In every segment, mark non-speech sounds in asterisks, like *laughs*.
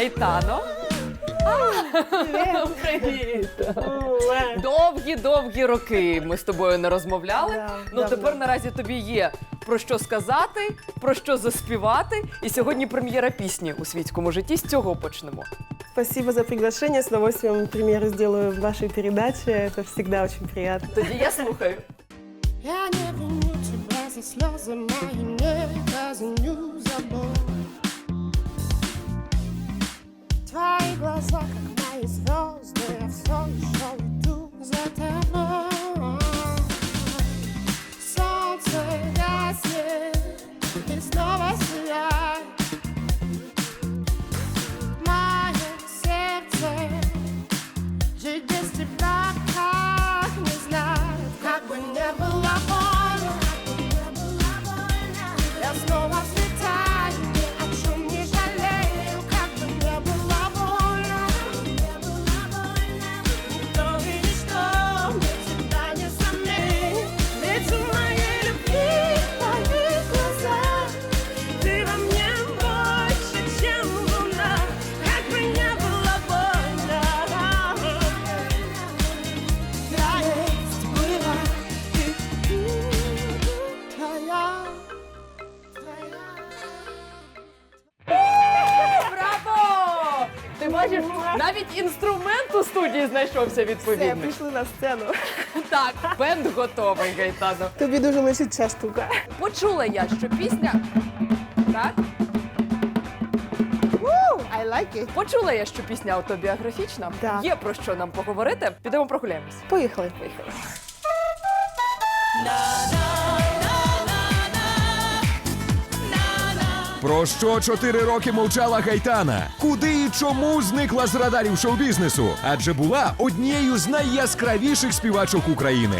Gaetano. Привіт. Довгі-довгі роки ми з тобою не розмовляли. Да, ну давно. тепер наразі тобі є про що сказати, про що заспівати. І сьогодні прем'єра пісні у світському житті. З цього почнемо. Спасибо за приглашение. С удовольствием премьеру сделаю в вашей передаче. Это всегда очень приятно. Тоді я слухаю. Я не виню тебя за слезы мои, не казню. Твои глаза, как мои бачиш, навіть інструмент у студії знайшовся Все, відповідний. прийшли на сцену. *laughs* Так, бенд готовий, Гайтано. Тобі дуже личить ця штука. Почула я, що пісня. Так? I like it. Почула я, що пісня автобіографічна. Так. Є про що нам поговорити. Підемо прогуляємось. Поїхали. Поїхали. Про що чотири роки мовчала Гайтана? Куди і чому зникла з радарів шоу-бізнесу? Адже була однією з найяскравіших співачок України.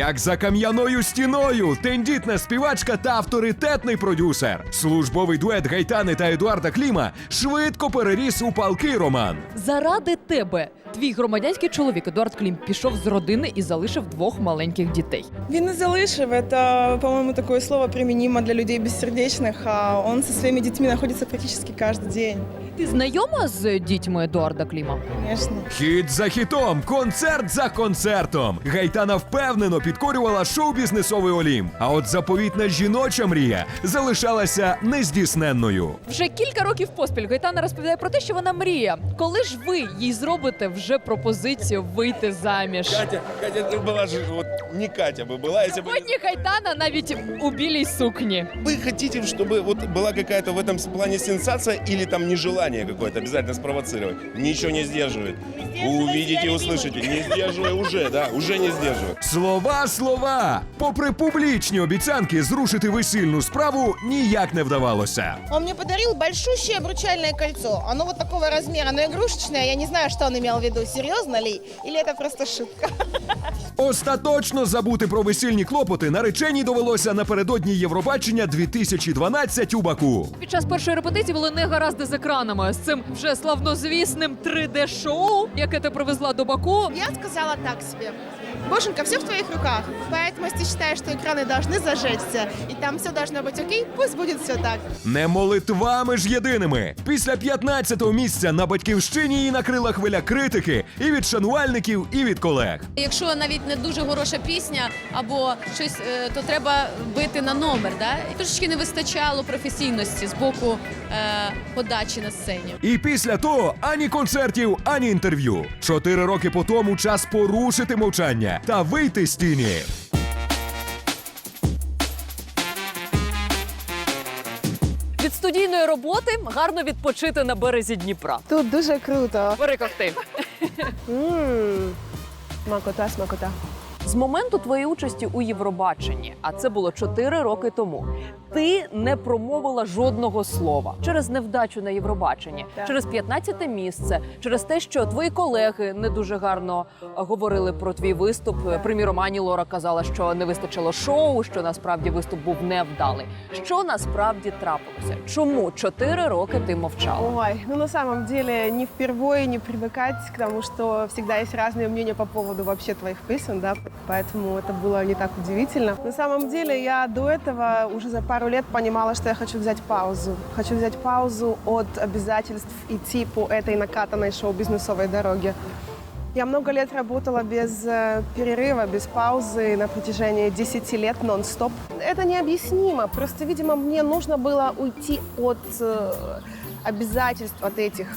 Як за кам'яною стіною, тендітна співачка та авторитетний продюсер. Службовий дует Гайтани та Едуарда Кліма швидко переріс у палкий роман. Заради тебе твій громадянський чоловік Едуард Клім пішов з родини і залишив двох маленьких дітей. Він не залишив. Это, по-моему, такое слово применимо для людей бессердечных, а он со своими детьми находится практически каждый день. Ти знайома з дітьми Едуарда Кліма? Конечно. Хіт за хітом, концерт за концертом. Гайтана впевнено підкорювала шоу-бізнесовий олім. А от заповітна жіноча мрія залишалася нездійсненною. Вже кілька років поспіль Гайтана розповідає про те, що вона мріє. Коли ж ви їй зробите вже пропозицію вийти заміж? Катя, Катя, это была же, вот не Катя бы была, если бы... Сьогодні Гайтана навіть у білій сукні. Вы хотите, чтобы вот была какая-то в этом плане сенсация или там нежелание какое-то обязательно спровоцировать? Ничего не сдерживает. Увидите, услышите. Не сдерживаю уже, да, уже не сдерживаю. Слова, слова! Попри публічні обіцянки зрушити весільну справу ніяк не вдавалося. Он мне подарил большущее обручальное кольцо. Оно вот такого размера, оно игрушечное. Я не знаю, что он имел в виду, серьезно ли, или это просто шутка. *laughs* Остаточно забути про весільні клопоти нареченій довелося напередодні Євробачення 2012 у Баку. Під час першої репетиції були негаразди з екранами з цим вже славнозвісним 3D-шоу, яке ти привезла до Баку. Я сказала так себе. Бошенька, все в твоих руках. Поэтому, если ты считаешь, что экраны должны зажечься, и там все должно быть окей, пусть будет все так. Не молитвами ж єдиними. Після 15-го місця на батьківщині її накрила хвиля критики і від шанувальників, і від колег. Якщо навіть не дуже хороша пісня або щось, е, то треба бити на номер. Да? І Трошечки не вистачало професійності з боку е, подачі на сцені. І після того ані концертів, ані інтерв'ю. Чотири роки по тому час порушити мовчання та вийти з тіні. Від студійної роботи гарно відпочити на березі Дніпра. Тут дуже круто. Перекохти. Макота, Смакота, смакота. З моменту твоєї участі у Євробаченні, а це було 4 роки тому ти не промовила жодного слова через невдачу на Євробаченні, Так. через 15 місце, через те, що твої колеги не дуже гарно е, говорили про твій виступ. Приміром, Ані Лора казала, що не вистачило шоу, що насправді виступ був невдалий. Що насправді трапилося? Чому чотири роки ти мовчала? Ой, ну на самом деле не впервые не привыкать к тому, что всегда есть разные мнения по поводу вообще твоих песен, да, поэтому это было не так удивительно. На самом деле я до этого уже за пару лет понимала, что я хочу взять паузу. Хочу взять паузу от обязательств идти по этой накатанной шоу-бизнесовой дороге. Я много лет работала без э, перерыва, без паузы на протяжении 10 лет нон-стоп. Это необъяснимо. Просто, видимо, мне нужно было уйти от э, обязательств от этих.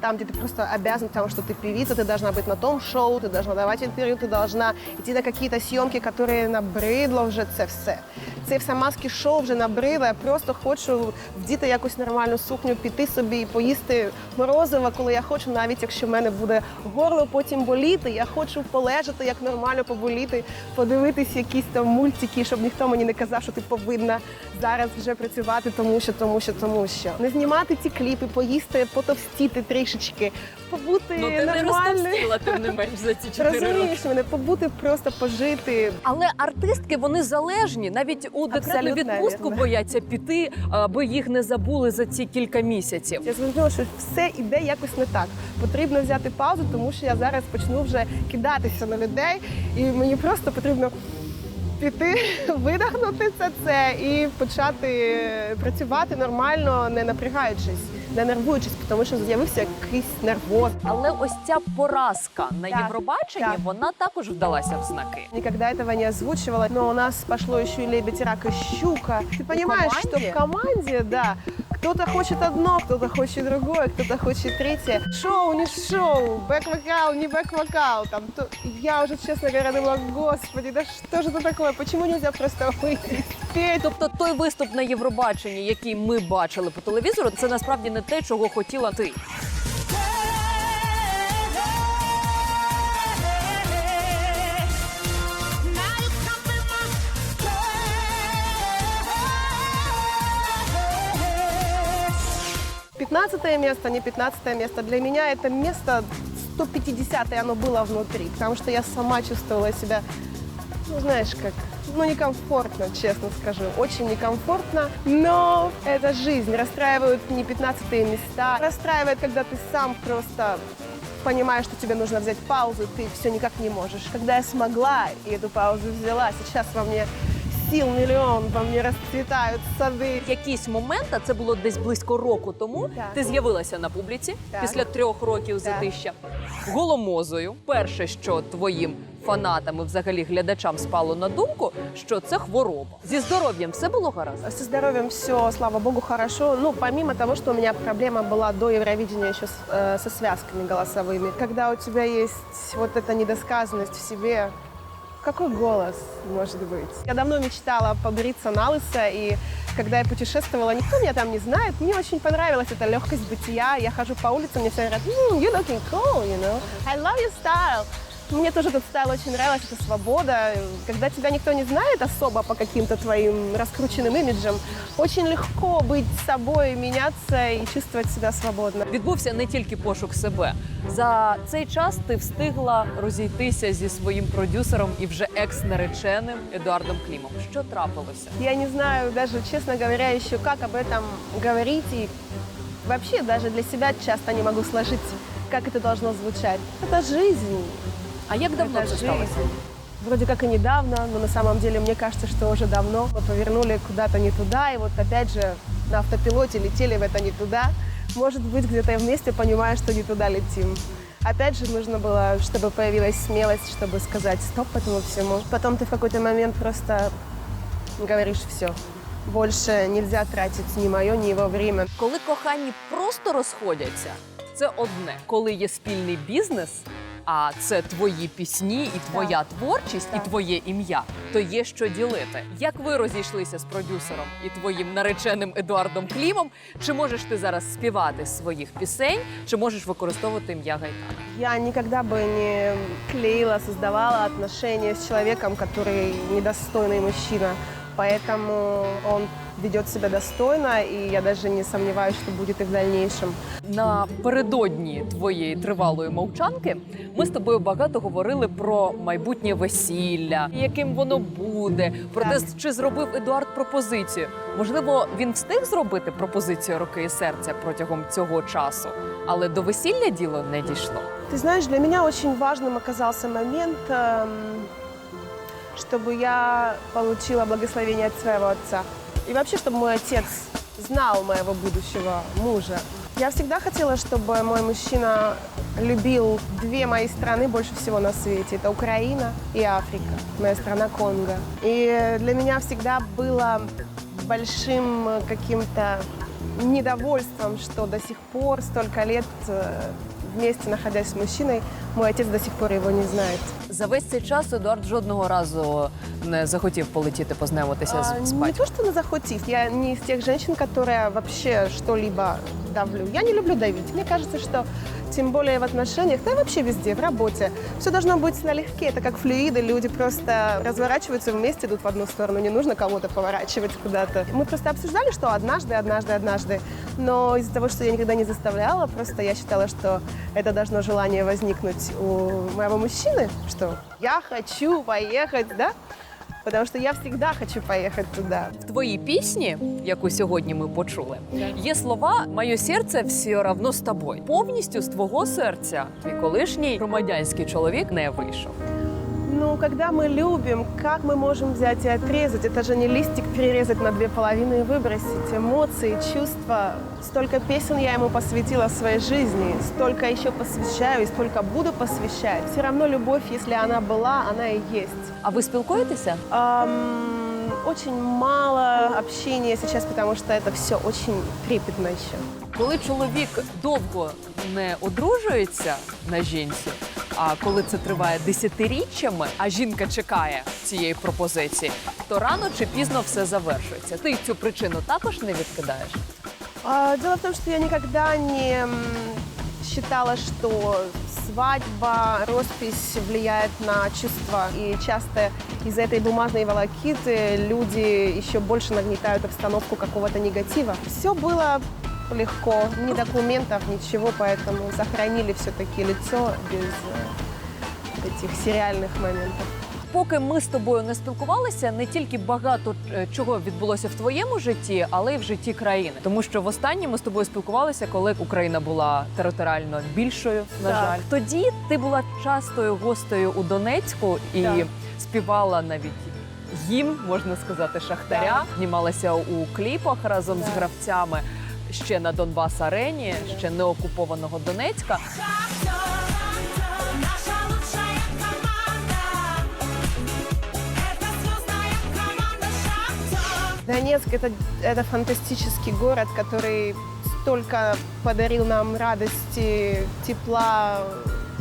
Там, где ты просто обязан, потому что ты певица, ты должна быть на том шоу, ты должна давати интервью, ти должна йти на какие-то съемки, которые набридло вже це все. Це все маски шоу вже набридло. Я просто хочу вдіти якусь нормальну сукню, піти собі і поїсти морозиво, коли я хочу, навіть якщо в мене буде горло потім боліти. Я хочу полежати, як нормально поболіти, подивитись якісь там мультики, щоб ніхто мені не казав, що ти повинна зараз вже працювати, тому що, тому що, тому що. Не знімати ці кліпи, поїсти, потовстіти трішечки, побути Ну ти не розтовстіла, тим не менш за ці чотири роки. Розумієш мене, побути просто пожити. Але артистки вони залежні. Навіть у декретну Абсолютно відпустку вірно. бояться піти, аби їх не забули за ці кілька місяців. Я зрозуміла, що все іде якось не так. Потрібно взяти паузу, тому що я зараз почну вже кидатися на людей, і мені просто потрібно піти, *laughs* видихнути це це і почати працювати нормально, не напрягаючись, не нервуючись, тому що з'явився якийсь нервоз. Але ось ця поразка на Так, Євробаченні так. вона також вдалася в знаки. Никогда этого не озвучивала, но у нас пошло еще и лебедь, рак и щука. Ты понимаешь, что команде? в команде, да, кто-то хочет одно, кто-то хочет другое, кто-то хочет третье. Шоу, не шоу, бэк-вокал, не бэк-вокал. Там, то... Я уже, честно говоря, думала, господи, да что же это такое? Почему нельзя просто выйти и? Тобто той виступ на Євробаченні, який ми бачили по телевізору, це насправді не те, чого хотіла ти. 15 место, не 15 место. Для меня это место 150 оно было внутри, потому что я сама чувствовала себя, ну, знаешь, как, ну, некомфортно, честно скажу. Очень некомфортно, но это жизнь. Расстраивают не 15 места. Расстраивает, когда ты сам просто понимаешь, что тебе нужно взять паузу, ты все никак не можешь. Когда я смогла и эту паузу взяла, сейчас во мне сил миллион, во мне расцветают сады. В якийсь момент, а це було десь близько року тому, Так. ти з'явилася на публіці Так. після трьох років Так. затища голомозою. Перше, що твоїм фанатам і взагалі глядачам спало на думку, що це хвороба. Зі здоров'ям все було гаразд. Со здоровьем все, слава богу, хорошо. Ну, помимо того, что у меня проблема была до Евровидения еще с- э, со связками голосовыми. Когда у тебя есть вот эта недосказанность в себе, какой голос может быть? Я давно мечтала побриться на лысо, и когда я путешествовала, никто меня там не знает. Мне очень понравилась эта легкость бытия. Я хожу по улицам, мне все говорят, «М, you looking cool, you know. I love your style. Мне тоже этот стайл очень нравилась, это свобода. Когда тебя никто не знает особо по каким-то твоим раскрученным имиджам, очень легко быть собой, меняться и чувствовать себя свободно. Відбувся не тільки пошук себе. За цей час ти встигла розійтися зі своїм продюсером і вже екс-нареченим Едуардом Клімом. Що трапилося? Я не знаю даже, честно говоря, еще как об этом говорить. И вообще даже для себя часто не могу сложить, как это должно звучать. Это жизнь. А як давно Это це сталося? жизнь. Вроде как и недавно, но на самом деле мне кажется, что уже давно мы повернули куда-то не туда, и вот опять же на автопилоте летели в это не туда. Может быть, где-то вместе понимая, что не туда летим. Опять же, нужно было, чтобы появилась смелость, чтобы сказать стоп этому всему. Потом ты в какой-то момент просто говоришь все. Больше нельзя тратить ни мое, ни его время. Коли кохані просто розходяться, це одне. Коли є спільний бізнес, а це твої пісні і твоя творчість, Так. і твоє ім'я, то є що ділити. Як ви розійшлися з продюсером і твоїм нареченим Едуардом Клімом? Чи можеш ти зараз співати своїх пісень, чи можеш використовувати ім'я Гайтана? Я никогда бы не клеила, создавала отношения с человеком, который недостойный мужчина. поэтому он ведет себя достойно, и я даже не сомневаюсь, что будет и в дальнейшем. Напередодні твоєї тривалої мовчанки ми з тобою багато говорили про майбутнє весілля, яким воно буде, про те, Так. чи зробив Едуард пропозицію. Можливо, він встиг зробити пропозицію руки і серця протягом цього часу, але до весілля діло не дійшло. Ты знаешь, для меня очень важным оказался момент, эм, чтобы я получила благословение от своего отца. И вообще, чтобы мой отец знал моего будущего мужа. Я всегда хотела, чтобы мой мужчина любил две мои страны больше всего на свете. Это Украина и Африка, моя страна Конго. И для меня всегда было большим э, каким-то недовольством, что до сих пор, столько лет э, вместе находясь с мужчиной, мой отец до сих пор его не знает. За весь цей час Едуард жодного разу не захотів полетіти познайомитися А, з, з не батьком. то, что на захотив. Я не из тех женщин, которые вообще что-либо давлю. Я не люблю давить. Мне кажется, что тем более в отношениях, да и вообще везде, в работе, все должно быть налегке. Это как флюиды, люди просто разворачиваются вместе, идут в одну сторону. Не нужно кого-то поворачивать куда-то. Мы просто обсуждали, что однажды, однажды, однажды. Но из-за того, что я никогда не заставляла, просто я считала, что это должно желание возникнуть у моего мужчины, что я хочу поехать, да? Потому что я всегда хочу поехать туда. В твоїй пісні, яку сьогодні ми почули, є слова Моє серце все равно з тобою. Повністю з твого серця твій колишній громадянський чоловік не вийшов. Ну, когда мы любим, как мы можем взять и отрезать? Это же не листик перерезать на две половины и выбросить. Эмоции, чувства. Столько песен я ему посвятила в своей жизни, столько еще посвящаю и столько буду посвящать. Все равно любовь, если она была, она и есть. А ви спілкуєтеся? Ам, очень мало общения сейчас, потому что это все очень трепетно еще. Коли чоловік довго не одружується на жінці, а коли це триває десятиріччями, а жінка чекає цієї пропозиції, то рано чи пізно все завершується. Ти цю причину також не відкидаєш. А, Дело в том, что я никогда не м, считала, что свадьба, роспись влияет на чувства. И часто из-за этой бумажной волокиты люди еще больше нагнетают обстановку какого-то негатива. Все было легко, ни документов, ничего, поэтому сохранили все-таки лицо без э, этих сериальных моментов. Поки ми з тобою не спілкувалися, не тільки багато е, чого відбулося в твоєму житті, але й в житті країни. Тому що востаннє ми з тобою спілкувалися, коли Україна була територіально більшою. На Так. жаль, тоді ти була частою гостею у Донецьку і Так. співала навіть. Гімн, можна сказати, шахтаря Так. знімалася у кліпах разом з Так. гравцями Ще на Донбас арені, ще не окупованого Донецька. Донецк это, это фантастический город, который столько подарил нам радости, тепла,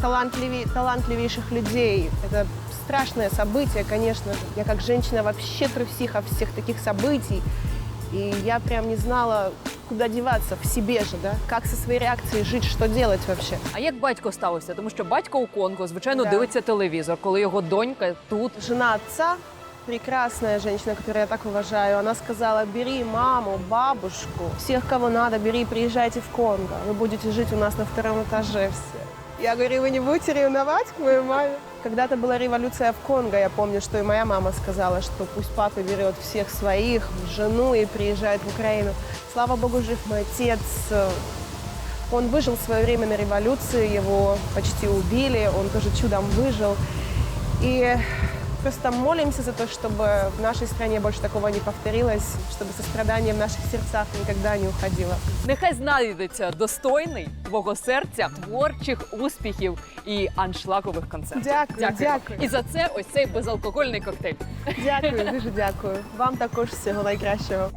талантливей- талантливейших людей. Это страшное событие, конечно же. Я как женщина вообще трусиха всех таких событий. И я прям не знала, куда деваться в себе же, да? Как со своей реакцией жить, что делать вообще. А як батько ставився? Тому що батько у Конго, звичайно, Да. дивиться телевізор, коли його донька тут. Жена отца, прекрасная женщина, которую я так уважаю, она сказала, бери маму, бабушку, всех, кого надо, бери, приезжайте в Конго. Вы будете жить у нас на втором этаже все. Я говорю, вы не будете ревновать к моей маме? Когда-то была революция в Конго, я помню, что и моя мама сказала, что пусть папа берет всех своих, жену и приезжает в Украину. Слава богу, жив мой отец. Он выжил в свое время на революции, его почти убили, он тоже чудом выжил. И просто молимся за то, чтобы в нашей стране больше такого не повторилось, чтобы сострадание в наших сердцах никогда не уходило. Нехай знайдеться достойний твого серця, творчих успіхів і аншлагових концертів. Дякую, дякую. І за це ось цей безалкогольний коктейль. Дякую, *laughs* дуже дякую. Вам також всього найкращого.